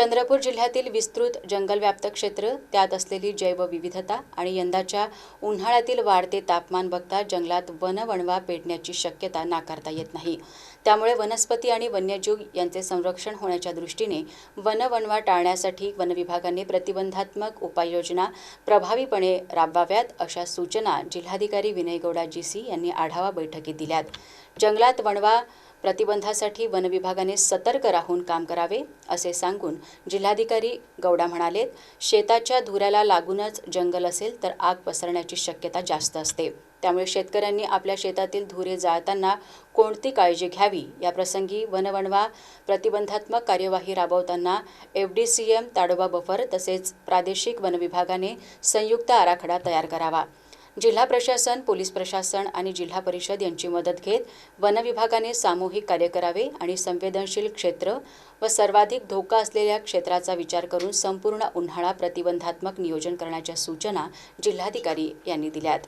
चंद्रपूर जिल्ह्यातील विस्तृत जंगलव्याप्त क्षेत्र त्यात असलेली जैवविविधता आणि यंदाच्या उन्हाळ्यातील वाढते तापमान बघता जंगलात वनवणवा पेटण्याची शक्यता नाकारता येत नाही. त्यामुळे वनस्पती आणि वन्यजीव यांचे संरक्षण होण्याच्या दृष्टीने वनवणवा टाळण्यासाठी वनविभागाने प्रतिबंधात्मक उपाययोजना प्रभावीपणे राबवाव्यात अशा सूचना जिल्हाधिकारी विनय गौडा जी सी यांनी आढावा बैठकीत दिल्यात. जंगलात वणवा प्रतिबंधासाठी वनविभागाने सतर्क राहून काम करावे असे सांगून जिल्हाधिकारी गौडा म्हणालेत शेताच्या धुऱ्याला लागूनच जंगल असेल तर आग पसरण्याची शक्यता जास्त असते. त्यामुळे शेतकऱ्यांनी आपल्या शेतातील धुरे जाळताना कोणती काळजी घ्यावी? याप्रसंगी वनवणवा प्रतिबंधात्मक कार्यवाही राबवताना F D C M Tadoba buffer तसेच प्रादेशिक वनविभागाने संयुक्त आराखडा तयार करावा. जिल्हा प्रशासन पोलीस प्रशासन आणि जिल्हा परिषद यांची मदत घेत वनविभागाने सामूहिक कार्य करावे आणि संवेदनशील क्षेत्र व सर्वाधिक धोका असलेल्या क्षेत्राचा विचार करून संपूर्ण उन्हाळा प्रतिबंधात्मक नियोजन करण्याच्या सूचना जिल्हाधिकारी यांनी दिल्यात.